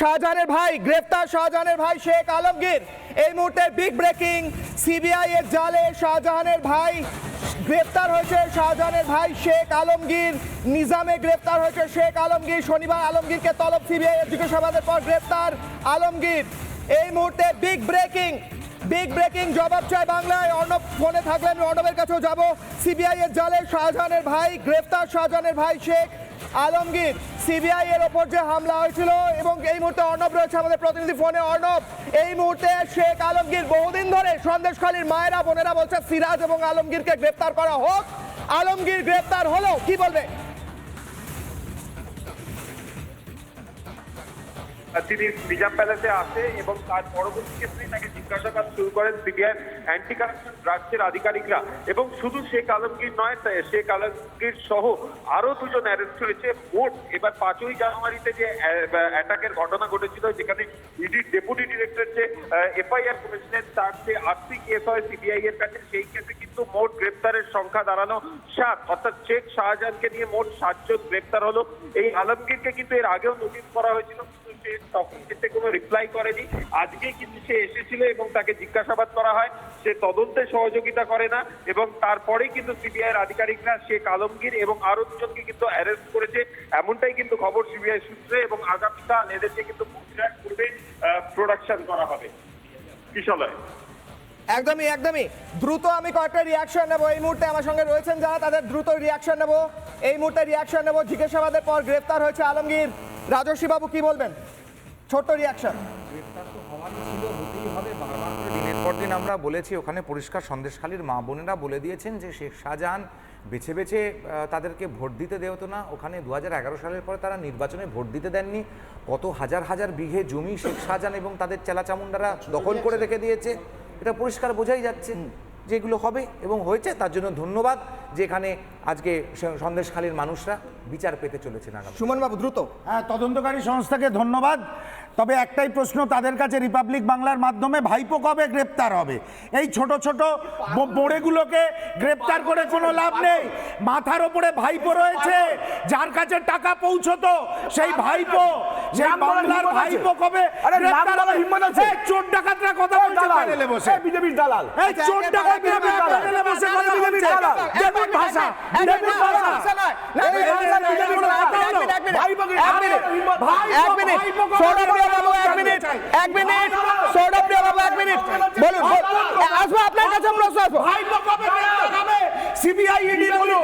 শাহজাহানের ভাই, গ্রেফতার শাহজাহানের ভাই শেখ আলমগীর। এই মুহূর্তে বিগ ব্রেকিং সিবিআই এর জালে শাহজাহানের ভাই গ্রেফতার হয়েছে, শাহজাহানের ভাই শেখ আলমগীর। নিজামে গ্রেফতার হয়েছে শেখ আলমগীর। শনিবার আলমগীরকে তলব সিবিআই জিজ্ঞাসাবাদের পর গ্রেফতার আলমগীর। এই মুহূর্তে বিগ ব্রেকিং বিগ ব্রেকিং জবাব চাই বাংলায়। অর্ণব ফোনে থাকলে আমি অর্ণবের কাছেও যাব। সিবিআই এর জালে শাহজাহানের ভাই, গ্রেফতার শাহজাহানের ভাই শেখ আলমগীর সিবিআই এর ওপর যে হামলা হয়েছিল এবং এই মুহূর্তে অর্ণব রয়েছে আমাদের প্রতিনিধি ফোনে। অর্ণব, এই মুহূর্তে শেখ আলমগীর বহুদিন ধরে সন্দেশখালীর মায়েরা, বোনেরা বলছে সিরাজ এবং আলমগীরকে গ্রেপ্তার করা হোক। আলমগীর গ্রেপ্তার হলো, কি বলবে? তিনি নিজাম প্যালেসে আসে এবং তার পরবর্তী ক্ষেত্রেই তাকে জিজ্ঞাসাবাদ শুরু করেন সিবিআই অ্যান্টি কারাপশন ব্রাঞ্চের আধিকারিকরা। এবং শুধু শেখ আলমগীর নয় শেখ আলমগীর সহ আরও দুজন অ্যারেস্ট হয়েছে মোট এবার পাঁচই জানুয়ারিতে যে অ্যাটাকের ঘটনা ঘটেছিল, যেখানে ইডির ডেপুটি ডিরেক্টর যে এফআইআর করেছিলেন, তার যে আর্থিক কেস হয় সিবিআই এর কাছে, সেই কেসে কিন্তু মোট গ্রেপ্তারের সংখ্যা দাঁড়ানো সাত। অর্থাৎ শেখ শাহজাহানকে নিয়ে মোট সাতজন গ্রেপ্তার হলো। এই আলমগীরকে কিন্তু এর আগেও নোটিশ করা হয়েছিল। সে তখন ক্ষেত্রে কোনো রিপ্লাই করেনি। আজকে কিন্তু সে এসেছিল এবং তাকে জিজ্ঞাসাবাদ করা হয়। সে তদন্তে সহযোগিতা করে না এবং তারপরেই কিন্তু সিবিআই এর আধিকারিকরা শেখ আলমগীর এবং আরও দুজনকে কিন্তু অ্যারেস্ট করেছে। এমনটাই কিন্তু খবর সিবিআই সূত্রে এবং আগামীকাল এদেরকে কিন্তু পূর্বে প্রোডাকশন করা হবে। কিশলয় একদমই একদমই। দ্রুত আমি কয়েকটা রিয়াকশন নেব। এই মুহূর্তে আমার সঙ্গে রয়েছেন যারা, তাদের দ্রুত রিয়াকশন নেব। এই মুহূর্তে রিয়াকশন নেব। জিজ্ঞাসাবাদের পর গ্রেফতার হয়েছে আলমগীর। রাজস্বী বাবু কি বলবেন? ছোট্ট রিয়াকশন দিনের পর দিন আমরা বলেছি, ওখানে পরিষ্কার সন্দেশখালীর মা বোনেরা বলে দিয়েছেন যে শেখ শাহজাহান বেছে বেছে তাদেরকে ভোট দিতে দেওয়া হতো না। ওখানে দু হাজার এগারো সালের পরে তারা নির্বাচনে ভোট দিতে দেননি। কত হাজার হাজার বিঘে জমি শেখ শাহজাহান এবং তাদের চেলাচামুন্ডারা দখল করে রেখে দিয়েছে। এটা পরিষ্কার বোঝাই যাচ্ছে। যে এগুলো হবে এবং হয়েছে তার জন্য ধন্যবাদ যে এখানে আজকে সন্দেশখালীর মানুষরা বিচার পেতে চলেছেন আগামী সুমন বাবু দ্রুত। হ্যাঁ তদন্তকারী সংস্থাকে ধন্যবাদ। তবে একটাই প্রশ্ন তাদের কাছে রিপাবলিক বাংলার মাধ্যমে ভাইপো কবে গ্রেপ্তার হবে? এই ছোট ছোট বোড়েগুলোকে গ্রেপ্তার করে কোনো লাভ নেই। মাথার ওপরে ভাইপো রয়েছে যার কাছে টাকা পৌঁছতো সেই ভাইপো সেই বাংলার? ভাইপো কবে? চোর ডাকাতরা কথা দালাল বিজেপির দালাল এই চোর বিজেপির দালাল। বিজেপির দালাল। ডেভিড ভাষা ডেভিড ভাষা বলুন বল- আসব আপনার কাছে প্রশ্ন আসব সিবিআই ইডি বলুন।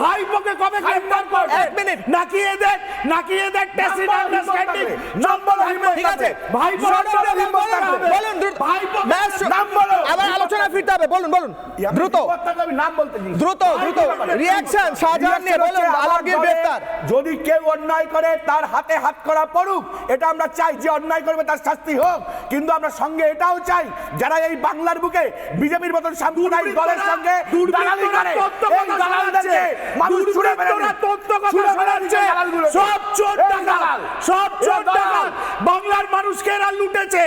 ভাইপোকে কবে গ্রেফতার করবে? এক মিনিট। নাকি এদের নাকি এদের টেসিড আন্ডারস্ট্যান্ডিং নাম্বার ঠিক আছে। ভাইপো বলুন, বলুন ভাইপো নাম বলো আবার আলোচনা ফিরতে হবে বলুন। বলুন দ্রুত। দ্রুত দ্রুত। রিয়াকশন শাহজাহান নিয়ে বলুন আলমগীর গ্রেফতার যদি কেউ অন্যায় করে তার হাতে হাত করা পড়ুক এটা আমরা চাই। যে অন্যায় করবে তার শাস্তি হোক। কিন্তু আমরা সঙ্গে এটাও চাই যারা এই বাংলার বুকে বিজেপির মতন সাম্প্রদায়িক দলের সঙ্গে দালালি করে এই দালালদেরকে মানুষ ছুড়ে মেরে। সব চোর দালাল। সব চোর দালাল। বাংলার মানুষকে এরা লুটেছে।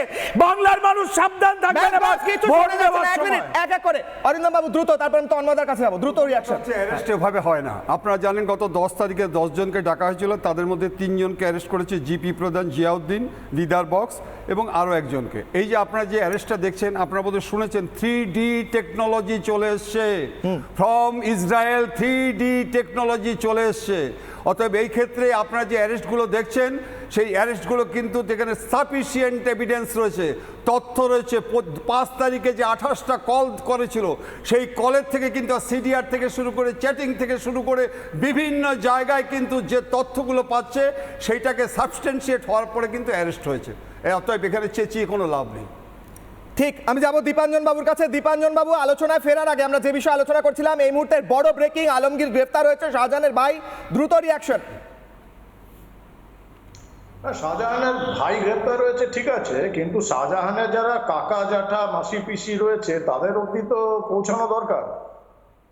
বাংলার মানুষ সাবধান থাকবেন এবার কিছু এক মিনিট। এক এক করে। অরিন্দম বাবু দ্রুত তারপর আমি তন্মদার কাছে যাব। দ্রুত রিয়াকশন অ্যারেস্ট এভাবে হয় না। আপনারা জানেন গত দশ তারিখে দশজনকে ডাকা হয়েছিল। তাদের মধ্যে তিনজনকে অ্যারেস্ট করেছে জিপি প্রধান জিয়াউদ্দিন দিদার বক্স এবং আরও একজনকে। এই যে আপনারা যে অ্যারেস্টটা দেখছেন আপনারা বোধহয় শুনেছেন থ্রি ডি টেকনোলজি চলে এসছে। From Israel three D technology চলে এসছে। অতএব এই ক্ষেত্রে আপনারা যে অ্যারেস্টগুলো দেখছেন সেই অ্যারেস্টগুলো কিন্তু যেখানে সাফিসিয়েন্ট এভিডেন্স রয়েছে, তথ্য রয়েছে পাঁচ তারিখে যে আঠাশটা কল করেছিল, সেই কলের থেকে কিন্তু সিডিআর থেকে শুরু করে চ্যাটিং থেকে শুরু করে বিভিন্ন জায়গায় কিন্তু যে তথ্যগুলো পাচ্ছে, সেইটাকে সাবস্টেন্সিয়েট হওয়ার পরে কিন্তু অ্যারেস্ট হয়েছে। অতএব এখানে চেঁচিয়ে কোনো লাভ নেই। ঠিক, আমি যাব দীপাঞ্জন বাবুর কাছে। দীপাঞ্জন বাবু, আলোচনায় ফেরার আগে আমরা যে বিষয়ে আলোচনা করছিলাম, এই মুহূর্তের বড় ব্রেকিং আলমগীর গ্রেফতার হয়েছে শাহজাহানের ভাই দ্রুত রিয়াকশন শাহজাহানের ভাই গ্রেপ্তার রয়েছে ঠিক আছে, কিন্তু শাহজাহানের যারা কাকা, জ্যাঠা, মাসি, পিসি রয়েছে, তাদের অবধি তো পৌঁছানো দরকার।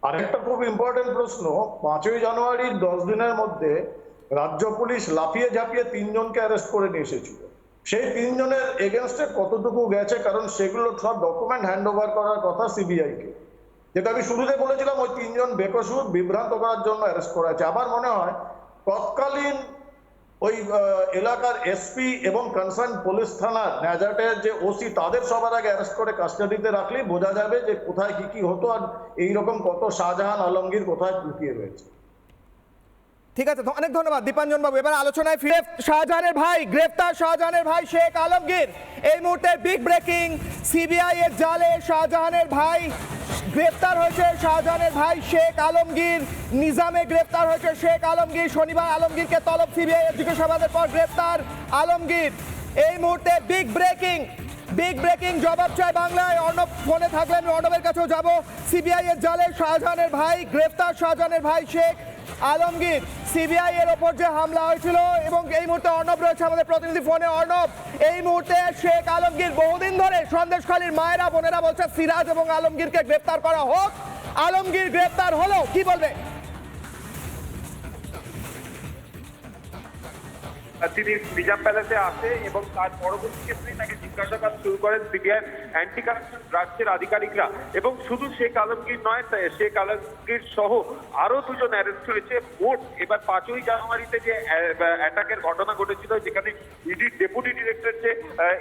আরেকটা খুব ইম্পর্টেন্ট প্রশ্ন, পাঁচই জানুয়ারির দশ দিনের মধ্যে রাজ্য পুলিশ লাফিয়ে ঝাঁপিয়ে তিনজনকে অ্যারেস্ট করে নিয়ে এসেছিল। সেই তিনজনের এগেনস্টে কতটুকু গেছে, কারণ সেগুলো সব ডকুমেন্ট হ্যান্ড ওভার করার কথা সিবিআই কে। যেটা আমি শুরুতে বলেছিলাম, ওই তিনজন বেকসুর বিভ্রান্ত করার জন্য অ্যারেস্ট করা হয়েছে। আমার মনে হয়, তৎকালীন ওই এলাকার এসপি এবং কনসার্ন পুলিশ থানার ন্যাজাটের যে ওসি, তাদের সবার আগে অ্যারেস্ট করে কাস্টাডিতে রাখলেই বোঝা যাবে যে কোথায় কি কি হতো আর এইরকম কত শাহজাহান আলমগীর কোথায় লুকিয়ে রয়েছে। ঠিক আছে অনেক ধন্যবাদ দীপাঞ্জন বাবু এবার আলোচনায় ফিরে শাহজাহানের ভাই, গ্রেফতার শাহজাহানের ভাই শেখ আলমগীর। এই মুহূর্তে বিগ ব্রেকিং সিবিআই এর জালে শাহজাহানের ভাই গ্রেফতার হয়েছে, শাহজাহানের ভাই শেখ আলমগীর নিজামে গ্রেফতার হয়েছে। শেখ আলমগীর, শনিবার আলমগীরকে তলব সিবিআই এর জিজ্ঞাসাবাদের পর গ্রেফতার আলমগীর। এই মুহূর্তে বিগ ব্রেকিং বিগ ব্রেকিং জবাব চাই বাংলায়। অর্ণব ফোনে থাকলে আমি অর্ণবের কাছেও যাব। সিবিআই এর জালে শাহজাহানের ভাই, গ্রেফতার শাহজাহানের ভাই শেখ আলমগীর। সিবিআই এর ওপর যে হামলা হয়েছিল এবং এই মুহূর্তে অর্ণব রয়েছে আমাদের প্রতিনিধি ফোনে। অর্ণব, এই মুহূর্তে শেখ আলমগীর বহুদিন ধরে সন্দেশখালীর মায়েরা, বোনেরা বলছে সিরাজ এবং আলমগীরকে গ্রেপ্তার করা হোক। আলমগীর গ্রেপ্তার হলো, কি বলবে? তিনি নিজাম প্যালেসে আসে এবং তার পরবর্তী ক্ষেত্রেই তাকে জিজ্ঞাসাবাদ শুরু করেন সিবিআই অ্যান্টি কারাপশন ব্রাঞ্চের আধিকারিকরা। এবং শুধু শেখ আলমগীর নয় শেখ আলমগীর সহ আরও দুজন অ্যারেস্ট হয়েছে মোট এবার পাঁচই জানুয়ারিতে যে অ্যাটাকের ঘটনা ঘটেছিল, যেখানে ইডির ডেপুটি ডিরেক্টর যে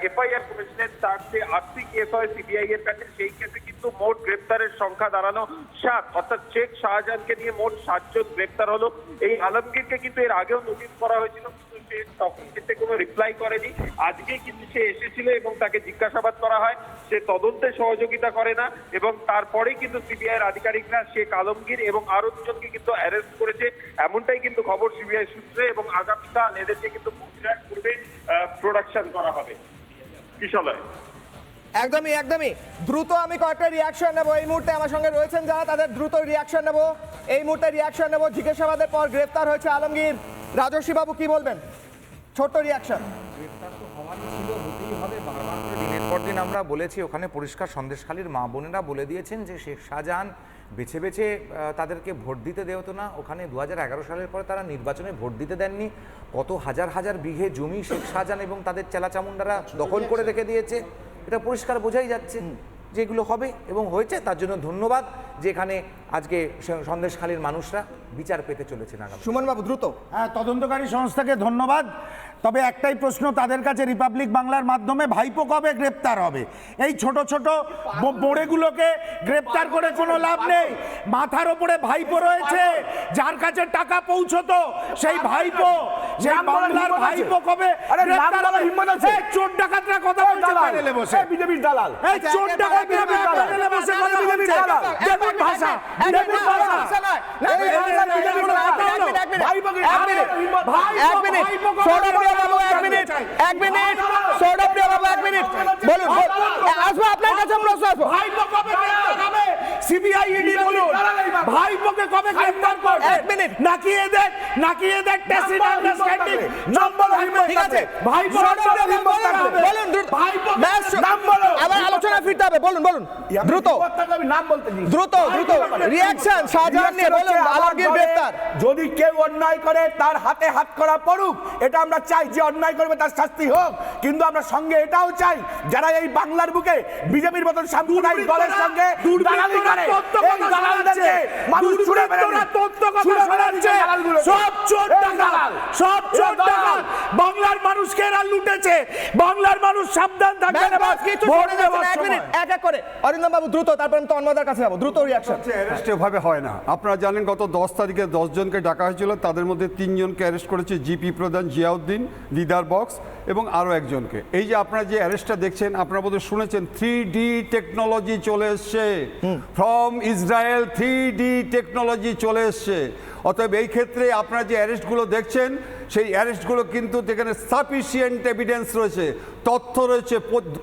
এফআইআর করেছিলেন, তার যে আর্থিক কেস হয় সিবিআই এর কাছে, সেই কেসে কিন্তু মোট গ্রেপ্তারের সংখ্যা দাঁড়ানো সাত। অর্থাৎ শেখ শাহজাহানকে নিয়ে মোট সাতজন গ্রেপ্তার হলো। এই আলমগীরকে কিন্তু এর আগেও নোটিশ করা হয়েছিল। সে তখন কিন্তু কোনো রিপ্লাই করেনি। আজকে কিন্তু সে এসেছিল এবং তাকে জিজ্ঞাসাবাদ করা হয়। সে তদন্তে সহযোগিতা করে না এবং তারপরেই কিন্তু সিবিআই এর আধিকারিকরা শেখ আলমগীর এবং আরও দুজনকে কিন্তু অ্যারেস্ট করেছে। এমনটাই কিন্তু খবর সিবিআই সূত্রে এবং আগামীকাল এদেরকে কিন্তু পূর্বে প্রোডাকশন করা হবে। কিশলয় একদমই একদমই। দ্রুত আমি কয়েকটা রিয়াকশন নেব। এই মুহূর্তে আমার সঙ্গে রয়েছেন যারা, তাদের দ্রুত রিয়াকশন নেব। এই মুহূর্তে রিয়াকশন নেব। জিজ্ঞাসাবাদের পর গ্রেফতার হয়েছে আলমগীর। রাজস্বী বাবু কি বলবেন? ছোট্ট রিয়াকশন দিনের পর দিন আমরা বলেছি ওখানে পরিষ্কার সন্দেশখালীর মা বোনেরা বলে দিয়েছেন যে শেখ শাহজাহান বেছে বেছে তাদেরকে ভোট দিতে দেওয়া হতো না। ওখানে দু হাজার এগারো সালের পরে তারা নির্বাচনে ভোট দিতে দেননি। কত হাজার হাজার বিঘে জমি শেখ শাহজাহান এবং তাদের চেলাচামুন্ডারা দখল করে রেখে দিয়েছে। এটা পরিষ্কার বোঝাই যাচ্ছে যে এগুলো হবে এবং হয়েছে। তার জন্য ধন্যবাদ। যে এখানে আজকে সন্দেশখালীর মানুষরা বিচার পেতে চলেছেন আগামী সুমন বাবু দ্রুত। হ্যাঁ তদন্তকারী সংস্থাকে ধন্যবাদ। তবে একটাই প্রশ্ন তাদের কাছে রিপাবলিক বাংলার মাধ্যমে ভাইপো কবে গ্রেপ্তার হবে? এই ছোট ছোট বোড়েগুলোকে গ্রেপ্তার করে কোনো লাভ নেই। মাথার ওপরে ভাইপো রয়েছে যার কাছে টাকা পৌঁছতো সেই ভাইপো সেই বাংলার ভাইপো কবে গ্রেপ্তার হবে? হিম্মত আছে। এই চোর ডাকাতরা কথা বলছে প্যানেলে বসে। বিজেপির দালাল। এই চোর ডাকাতরা প্যানেলে বসে কথা বলছে। দেবের ভাষা দেবের ভাষা এই ভাষা বিজেপির কথা হলো। ভাইপোকে এক মিনিট এক মিনিট সৌরভপ্রিয় বাবু এক মিনিট এক মিনিট সৌরভপ্রিয় বাবু এক মিনিট বলুন বল- আসব আপনার কাছে প্রশ্ন আসব গ্রেফতার হবে সিবিআই ইডি বলুন ভাইপোকে কবে গ্রেফতার করবে এক মিনিট। নাকি এদের নাকি এদের টেসিড আন্ডারস্ট্যান্ডিং নম্বর ঠিক আছে ভাইপো বলুন ভাইপো ব্যাস, নাম বলো আবার আলোচনা ফিরতে হবে। বলুন বলুন। দ্রুত। নাম বলতে। দ্রুত দ্রুত। রিয়াকশন শাহজাহান নিয়ে বলুন আলমগীর গ্রেফতার যদি কেউ অন্যায় করে তার হাতে হাত করা পড়ুক এটা আমরা চাই যে অন্যায় করবে তার শাস্তি হোক। কিন্তু আমরা সঙ্গে এটাও চাই যারা এই বাংলার বুকে বিজেপির মতন সাম্প্রদায়িক দলের সঙ্গে দালালি করে এই দালালদেরকে মানুষ ছুড়ে মেরে দিন। ছুড়ে মেরে দিন এই দালালগুলোকে। সব চোর দালাল। সব চোর দালাল। বাংলার মানুষকে এরা লুটেছে? বাংলার মানুষ সাবধান থাকবেন ভোট দেওয়ার এক সময়। এক এক করে। অরিন্দম বাবু দ্রুত তারপর আমি তন্ময়দার কাছে যাব। দ্রুত রিয়াকশন অ্যারেস্ট এভাবে হয় না। আপনারা জানেন গত দশ তারিখে জনকে ডাকা হয়েছিল। তাদের মধ্যে তিনজনকে অ্যারেস্ট করেছে জিপি প্রধান জিয়াউদ্দিন দিদার বক্স এবং আরও একজনকে। এই যে আপনারা যে অ্যারেস্টটা দেখছেন আপনারা বোধহয় শুনেছেন থ্রি ডি টেকনোলজি চলে এসছে। From Israel three D technology চলে এসছে। অতএব এই ক্ষেত্রে আপনারা যে অ্যারেস্টগুলো দেখছেন, সেই অ্যারেস্টগুলো কিন্তু যেখানে সাফিসিয়েন্ট এভিডেন্স রয়েছে। তথ্য রয়েছে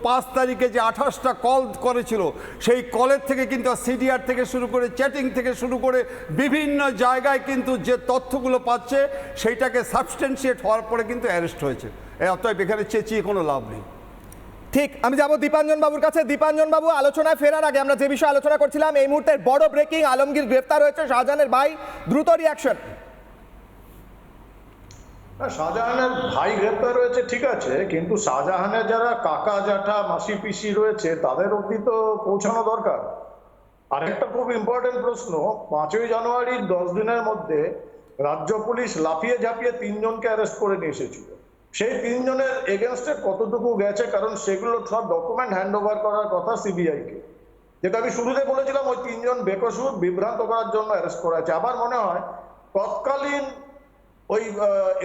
পাঁচ তারিখে যে আঠাশটা কল করেছিল, সেই কলের থেকে কিন্তু সিডিআর থেকে শুরু করে চ্যাটিং থেকে শুরু করে বিভিন্ন জায়গায় কিন্তু যে তথ্যগুলো পাচ্ছে, সেইটাকে সাবস্টেন্সিয়েট হওয়ার পরে কিন্তু অ্যারেস্ট হয়েছে। অতএব এখানে চেঁচিয়ে কোনো লাভ নেই। ঠিক, আমি যাব দীপাঞ্জন বাবুর কাছে। দীপাঞ্জন বাবু আলোচনায় ফেরার আগে আমরা যে বিষয়ে আলোচনা করছিলাম, এই মুহূর্তের বড় ব্রেকিং আলমগীর গ্রেফতার হয়েছে শাহজাহানের ভাই। দ্রুত রিয়াকশন না শাহজাহানের ভাই গ্রেপ্তার রয়েছে ঠিক আছে, কিন্তু শাহজাহানের যারা কাকা, জ্যাঠা, মাসি, পিসি রয়েছে, তাদের অবধি তো পৌঁছানো দরকার। আরেকটা খুব ইম্পর্টেন্ট প্রশ্ন, পাঁচই জানুয়ারির দশ দিনের মধ্যে রাজ্য পুলিশ লাফিয়ে ঝাঁপিয়ে তিনজনকে অ্যারেস্ট করে নিয়ে এসেছিল। সেই তিনজনের এগেনস্টে কতটুকু গেছে? কারণ সেগুলো সব ডকুমেন্ট হ্যান্ড ওভার করার কথা সিবিআই কে। যেটা আমি শুরুতে বলেছিলাম, ওই তিনজন বেকসুর বিভ্রান্ত করার জন্য অ্যারেস্ট করা হয়েছে আমার মনে হয়, তৎকালীন ওই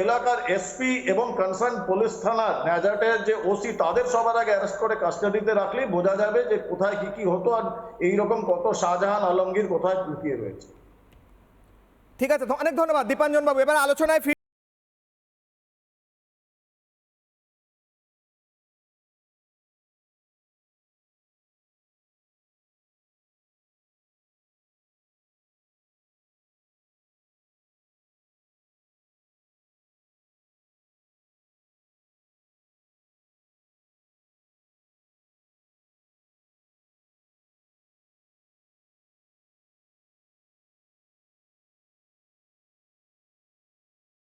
এলাকার এসপি এবং কনসার্ন পুলিশ থানার ন্যাজাটের যে ওসি তাদের সবার আগে অ্যারেস্ট করে কাস্টাডিতে রাখলেই বোঝা যাবে যে কোথায় কি কি হতো আর এইরকম কত শাহজাহান আলমগীর কোথায় লুকিয়ে রয়েছে। ঠিক আছে অনেক ধন্যবাদ দীপাঞ্জন বাবু এবার আলোচনায়